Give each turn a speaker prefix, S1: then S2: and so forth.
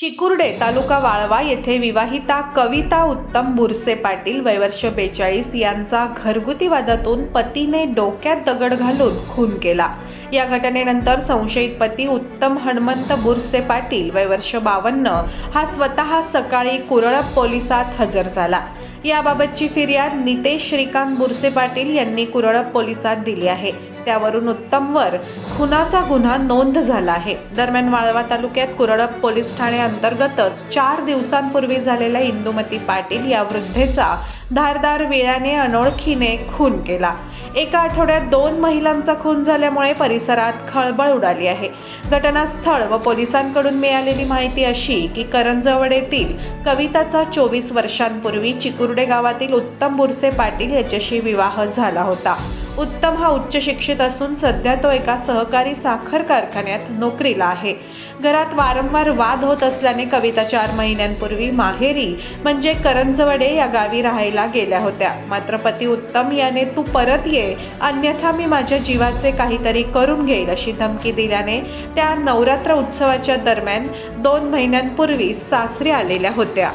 S1: चिकुर्डे तालुका वाळवा येथे विवाहिता कविता उत्तम बुरसे पाटील वयवर्ष बेचाळीस यांचा घरगुती वादातून पतीने डोक्यात दगड घालून खून केला. या घटनेनंतर संशयित पती उत्तम हणमंत बुरसे पाटील वयवर्ष बावन्न हा स्वतः सकाळी कुरळप पोलिसात हजर झाला. याबाबतची फिर्याद नितेश श्रीकांत बुरसे पाटील यांनी कुरळप पोलिसात दिली आहे. त्यावरून उत्तमवर खुनाचा गुन्हा नोंद झाला आहे. दरम्यान वाळवा तालुक्यात कुरळप पोलीस ठाणे अंतर्गतच चार दिवसांपूर्वी झालेला इंदुमती पाटील या वृद्धेचा धारदार वेळाने अनोळखीने खून केला. एका आठवड्यात दोन महिलांचा खून झाल्यामुळे परिसरात खळबळ उडाली आहे. घटनास्थळ व पोलिसांकडून मिळालेली माहिती अशी की करंजवड येथील कविताचा चोवीस वर्षांपूर्वी चिकुर्डे गावातील उत्तम बुरसे पाटील याच्याशी विवाह झाला होता. उत्तम हा उच्च शिक्षित असून सध्या तो एका सहकारी साखर कारखान्यात नोकरीला आहे. घरात वारंवार वाद होत असल्याने कविता चार महिन्यांपूर्वी माहेरी म्हणजे करंजवडे या गावी राहायला गेल्या होत्या. मात्र पती उत्तम याने तू परत ये अन्यथा मी माझ्या जीवाचे काहीतरी करून घेईल अशी धमकी दिल्याने त्या नवरात्र उत्सवाच्या दरम्यान दोन महिन्यांपूर्वी सासरी आलेल्या होत्या.